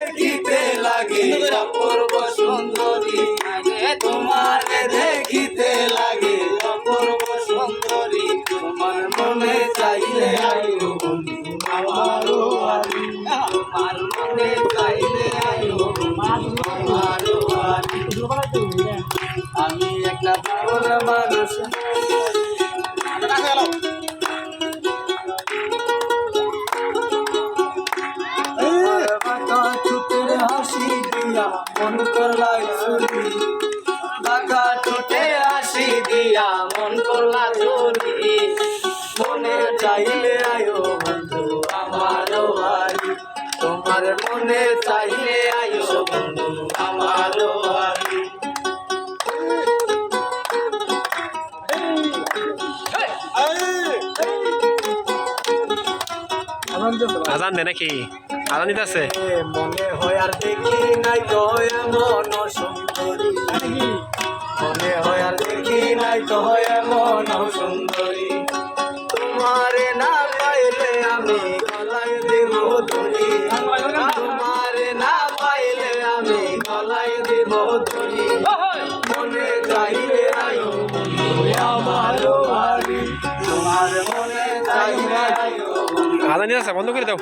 দেখিতে লাগে অপূর্ব সুন্দরী। তোমার দেখিতে লাগে অপূর্ব সুন্দরী। তোমার মনে চাইলে আয়ো আমারও বাড়ি তোমার মনে চাইলে আয়ো আমারও বাড়ি আমি একটা পাগল মানুষ। মন করলাই চুরি বাঁকা ঠোঁটে আসি দিয়া মন করলা চুরি মনে চাইলে আয়ো বন্ধু আমার বাড়ি। তোমার মনে চাইলে আজান দে নাকি? আজান দিতে আছে মনে হয় আর দেখি নাই তো এমন সুন্দরী মনে হয় আর দেখি নাই তো এমন সুন্দরী তোমারে না পাইলে আমি গলায় দেব ধরি তোমারে না পাইলে আমি গলায় দেব ধরি মনে চাইলে আয়ো। আমারও বাড়ি তোমার মনে চাইলে আয়ো। দিতে আছে বন্ধ করে দাও।